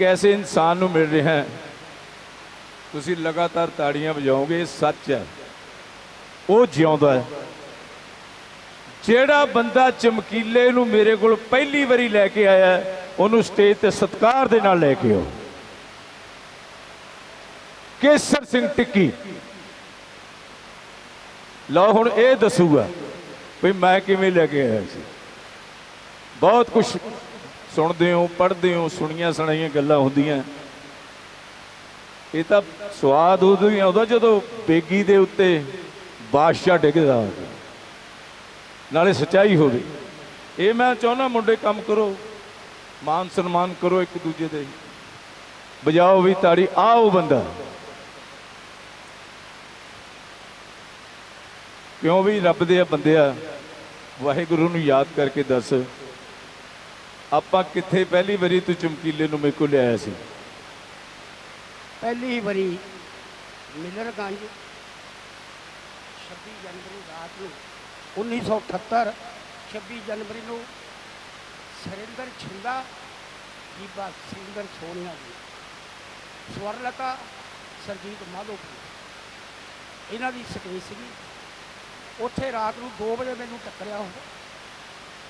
ਇੱਕ ਐਸੇ ਇਨਸਾਨ ਨੂੰ ਮਿਲ ਰਿਹਾ ਹੈ ਤੁਸੀਂ ਲਗਾਤਾਰ ਤਾੜੀਆਂ ਵਜਾਓਗੇ ਸੱਚ ਹੈ ਉਹ ਜਿਉਂਦਾ ਹੈ ਜਿਹੜਾ ਬੰਦਾ ਚਮਕੀਲੇ ਨੂੰ ਮੇਰੇ ਕੋਲ ਪਹਿਲੀ ਵਾਰੀ ਲੈ ਕੇ ਆਇਆ ਉਹਨੂੰ ਸਟੇਜ ਤੇ ਸਤਿਕਾਰ ਦੇ ਨਾਲ ਲੈ ਕੇ ਆਓ ਕੇਸਰ ਸਿੰਘ ਟਿੱਕੀ ਲਓ ਹੁਣ ਇਹ ਦੱਸੂਗਾ ਵੀ ਮੈਂ ਕਿਵੇਂ ਲੈ ਕੇ ਆਇਆ ਸੀ ਬਹੁਤ ਕੁਝ ਸੁਣਦੇ ਹੋ ਪੜ੍ਹਦੇ ਹੋ ਸੁਣੀਆਂ ਸੁਣਾਈਆਂ ਗੱਲਾਂ ਹੁੰਦੀਆਂ। ਇਹ ਤਾਂ ਸਵਾਦ ਉਦੋਂ ਹੀ ਆਉਂਦਾ ਜਦੋਂ ਬੇਗੀ ਦੇ ਉੱਤੇ ਬਾਦਸ਼ਾਹ ਡਿੱਗਦਾ ਹੋਵੇ ਨਾਲੇ ਸਚਾਈ ਹੋਵੇ। ਇਹ ਮੈਂ ਚਾਹੁੰਦਾ ਮੁੰਡੇ ਕੰਮ ਕਰੋ, ਮਾਨ ਸਨਮਾਨ ਕਰੋ ਇੱਕ ਦੂਜੇ ਦੇ। ਵਜਾਓ ਵੀ ਤਾੜੀ, ਆਓ ਬੰਦਾ। ਕਿਉਂ ਵੀ ਰੱਬ ਦੇ ਆ ਬੰਦਿਆ, ਵਾਹਿਗੁਰੂ ਨੂੰ ਯਾਦ ਕਰਕੇ ਦੱਸ। ਆਪਾਂ ਕਿੱਥੇ ਪਹਿਲੀ ਵਾਰੀ ਤੂੰ ਚਮਕੀਲੇ ਨੂੰ ਮੇਰੇ ਕੋਲ ਲਿਆਇਆ ਸੀ? ਪਹਿਲੀ ਵਾਰੀ ਮਿਲਰਗੰਜ 26 ਜਨਵਰੀ ਰਾਤ ਨੂੰ 1978 26 ਜਨਵਰੀ ਨੂੰ ਸਰਿੰਦਰ ਛਿੰਦਾ ਬੀਬਾ ਸਿੰਦਰ ਸੋਨੀਆ ਜੀ, ਸਵਰਲਤਾ ਸਰਜੀਤ ਮਾਧੋਪੁਰ ਇਹਨਾਂ ਦੀ ਸਟੇਜ ਸੀਗੀ। ਉੱਥੇ ਰਾਤ ਨੂੰ 2 ਵਜੇ ਮੈਨੂੰ ਟੱਕਰਿਆ ਹੋਇਆ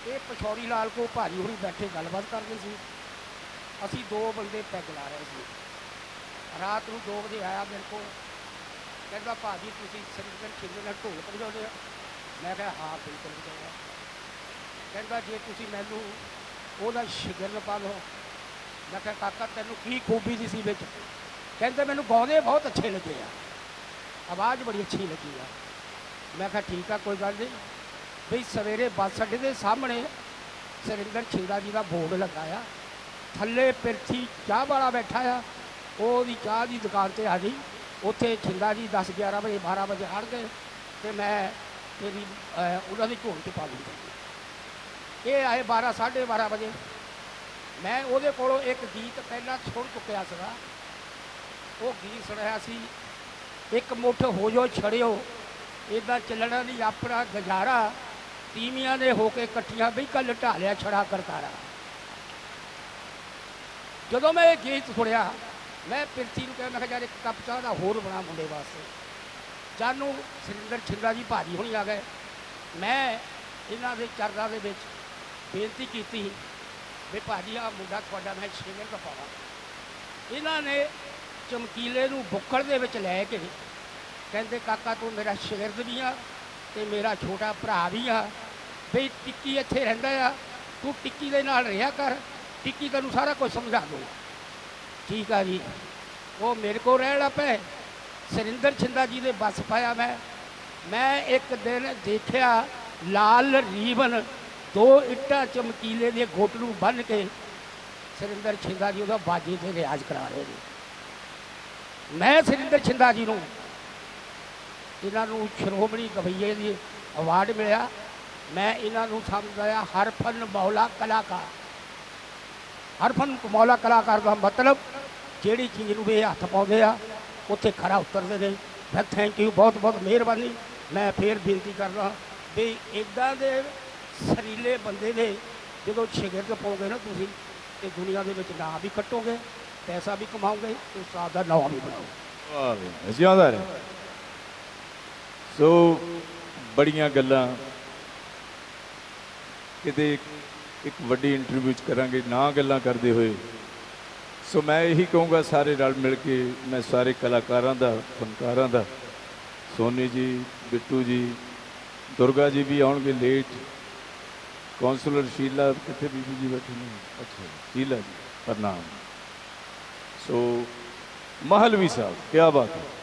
ਇਹ ਪਛੌੜੀ ਲਾਲ ਕੋ ਭਾਜੀ ਹੋਣੀ ਬੈਠੇ ਗੱਲਬਾਤ ਕਰਦੇ ਸੀ। ਅਸੀਂ ਦੋ ਬੰਦੇ ਪੈਗ ਲਾ ਰਹੇ ਸੀ। ਰਾਤ ਨੂੰ 2 ਵਜੇ ਆਇਆ ਮੇਰੇ ਕੋਲ। ਕਹਿੰਦਾ, ਭਾਜੀ, ਤੁਸੀਂ ਸਰਿੰਦਰ ਖਿੰਦੇ ਨਾਲ ਢੋਲ ਵਜਾਉਂਦੇ ਆ ਮੈਂ ਕਿਹਾ, ਹਾਂ, ਬਿਲਕੁਲ ਵਜਾਉਂਦਾ ਕਹਿੰਦਾ, ਜੇ ਤੁਸੀਂ ਮੈਨੂੰ ਉਹਦਾ ਸ਼ਿਗਰ ਪਾ ਲਓ, ਮੈਂ ਕਿਹਾ, ਕਾਕਾ, ਤੈਨੂੰ ਕੀ ਖੂਬੀ ਦੀ ਸੀ ਵਿੱਚ? ਕਹਿੰਦੇ, ਮੈਨੂੰ ਗਾਉਂਦੇ ਬਹੁਤ ਅੱਛੇ ਲੱਗੇ ਆ। ਆਵਾਜ਼ ਬੜੀ ਅੱਛੀ ਲੱਗੀ ਆ। ਮੈਂ ਕਿਹਾ, ਠੀਕ ਆ, ਕੋਈ ਗੱਲ ਨਹੀਂ। ਵੀ ਸਵੇਰੇ ਬੱਸ ਅੱਡੇ ਦੇ ਸਾਹਮਣੇ ਸਰਿੰਦਰ ਛਿੰਦਾ ਜੀ ਦਾ ਬੋਰਡ ਲੱਗਾ ਆ ਥੱਲੇ ਪਿਰਥੀ ਚਾਹ ਵਾਲਾ ਬੈਠਾ ਆ। ਉਹ ਉਹਦੀ ਚਾਹ ਦੀ ਦੁਕਾਨ ਤੇ ਆ ਗਈ। ਉੱਥੇ ਛਿੰਦਾ ਜੀ 10 11 ਵਜੇ 12 ਵਜੇ ਹੜ ਗਏ ਤੇ ਮੈਂ ਤੇਰੀ ਉਹਨਾਂ ਦੀ ਝੋਲ ਚ ਪਾ ਲਈ। ਇਹ ਆਏ 12 12:30 ਵਜੇ। ਮੈਂ ਉਹਦੇ ਕੋਲੋਂ ਇੱਕ ਗੀਤ ਪਹਿਲਾਂ ਸੁਣ ਚੁੱਕਿਆ ਸੀਗਾ। ਉਹ ਗੀਤ ਸੁਣਿਆ ਸੀ, ਇੱਕ ਮੁੱਠ ਹੋ ਜੋ ਛੜਿਓ ਇਦਾਂ ਚੱਲਣਾ ਨਹੀਂ ਆਪਣਾ ਗਜ਼ਾਰਾ ਤੀਵੀਆਂ ਦੇ ਹੋ ਕੇ ਇਕੱਠੀਆਂ ਬਈ ਕੱਲ ਢਾਲਿਆ ਛੜਾ ਕਰਤਾਰਾ। ਜਦੋਂ ਮੈਂ ਇਹ ਗੀਤ ਸੁਣਿਆ, ਮੈਂ ਪਿਰਤੀ ਨੂੰ ਕਿਹਾ, ਮੈਂ ਕਿਹਾ, ਯਾਰ ਇੱਕ ਕੱਪ ਚਾਹ ਦਾ ਹੋਰ ਬਣਾ ਮੁੰਡੇ ਵਾਸਤੇ। ਜਾਨੂੰ ਸਰਿੰਦਰ ਛਿੰਦਾ ਜੀ ਭਾਜੀ ਹੋਣੀ ਆ ਗਏ। ਮੈਂ ਇਹਨਾਂ ਦੇ ਚਰਨਾਂ ਦੇ ਵਿੱਚ ਬੇਨਤੀ ਕੀਤੀ ਵੀ ਭਾਜੀ ਆ ਮੁੰਡਾ ਤੁਹਾਡਾ ਮੈਂ ਸ਼ੇਵਰ ਦਾ ਪਾਵਾਂ। ਇਹਨਾਂ ਨੇ ਚਮਕੀਲੇ ਨੂੰ ਬੁੱਕੜ ਦੇ ਵਿੱਚ ਲੈ ਕੇ ਕਹਿੰਦੇ, ਕਾਕਾ, ਤੂੰ ਮੇਰਾ ਸ਼ਗਿਰਦ ਵੀ ਆ। ਤੇ ਮੇਰਾ ਛੋਟਾ ਭਰਾ ਵੀ ਆ। ਬਈ ਟਿੱਕੀ ਇੱਥੇ ਰਹਿੰਦਾ ਆ। ਤੂੰ ਟਿੱਕੀ ਦੇ ਨਾਲ ਰਿਹਾ ਕਰ। ਟਿੱਕੀ ਤੈਨੂੰ ਸਾਰਾ ਕੁਝ ਸਮਝਾ ਦੂ ਠੀਕ ਆ ਜੀ। ਉਹ ਮੇਰੇ ਕੋਲ ਰਹਿਣ ਲੱਗ ਪਏ। ਸਰਿੰਦਰ ਛਿੰਦਾ ਜੀ ਦੇ ਬੱਸ ਪਾਇਆ ਮੈਂ। ਮੈਂ ਇੱਕ ਦਿਨ ਦੇਖਿਆ ਲਾਲ ਰੀਵਨ ਦੋ ਇੱਟਾਂ ਚਮਕੀਲੇ ਦੇ ਗੁੱਟ ਨੂੰ ਬੰਨ੍ਹ ਕੇ ਸਰਿੰਦਰ ਛਿੰਦਾ ਜੀ ਉਹਦਾ ਬਾਜੀ ਤੇ ਰਿਆਜ਼ ਕਰਾ ਰਹੇ ਨੇ। ਮੈਂ ਸਰਿੰਦਰ ਛਿੰਦਾ ਜੀ ਨੂੰ ਇਹਨਾਂ ਨੂੰ ਸ਼੍ਰੋਮਣੀ ਗਵਈਏ ਦੀ ਅਵਾਰਡ ਮਿਲਿਆ। ਮੈਂ ਇਹਨਾਂ ਨੂੰ ਸਮਝਦਾ ਆ ਹਰ ਫਨ ਮੌਲਾ ਕਲਾਕਾਰ। ਹਰਫਨ ਮੌਲਾ ਕਲਾਕਾਰ ਦਾ ਮਤਲਬ ਜਿਹੜੀ ਚੀਜ਼ ਨੂੰ ਵੀ ਇਹ ਹੱਥ ਪਾਉਂਦੇ ਆ, ਉੱਥੇ ਖਰਾ ਉਤਰਦੇ ਨੇ। ਮੈਂ ਥੈਂਕ ਯੂ ਬਹੁਤ ਬਹੁਤ ਮਿਹਰਬਾਨੀ। ਮੈਂ ਫੇਰ ਬੇਨਤੀ ਕਰਦਾ ਵੀ ਇਦਾਂ ਦੇ ਸਰੀਲੇ ਬੰਦੇ ਦੇ ਜਦੋਂ ਸ਼ਗਿਰਦ ਪਾਓਗੇ ਨਾ ਤੁਸੀਂ, ਤੇ ਦੁਨੀਆ ਦੇ ਵਿੱਚ ਨਾਂ ਵੀ ਕੱਟੋਗੇ, ਪੈਸਾ ਵੀ ਕਮਾਓਗੇ, ਤੇ ਉਸਤਾਦ ਦਾ ਨਾਮ ਵੀ ਬਣਾਓਗੇ। ਵਾਹ ਵੀ ਜਿਉਂਦਾ ਰਹੇ ਸੋ ਬੜੀਆਂ ਗੱਲਾਂ ਕਿਤੇ ਇੱਕ ਵੱਡੀ ਇੰਟਰਵਿਊ ਚ ਕਰਾਂਗੇ, ਨਾ ਗੱਲਾਂ ਕਰਦੇ ਹੋਏ। ਸੋ ਮੈਂ ਇਹੀ ਕਹੂੰਗਾ ਸਾਰੇ ਰਲ ਮਿਲ ਕੇ, ਮੈਂ ਸਾਰੇ ਕਲਾਕਾਰਾਂ ਦਾ, ਫਨਕਾਰਾਂ ਦਾ, ਸੋਨੀ ਜੀ, ਬਿੱਟੂ ਜੀ, ਦੁਰਗਾ ਜੀ ਵੀ ਆਉਣਗੇ ਲੇਟ ਕੌਂਸਲਰ ਸ਼ੀਲਾ, ਕਿੱਥੇ ਬੀਬੀ ਜੀ ਬੈਠੇ ਨੇ? ਅੱਛਾ, ਸ਼ੀਲਾ ਜੀ, ਪ੍ਰਣਾਮ। ਸੋ ਮਹਲਵੀ ਸਾਹਿਬ ਕੀ ਬਾਤ ਹੈ।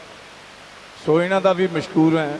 ਸੋ ਇਹਨਾਂ ਦਾ ਵੀ ਮਸ਼ਕੂਰ ਹੈ।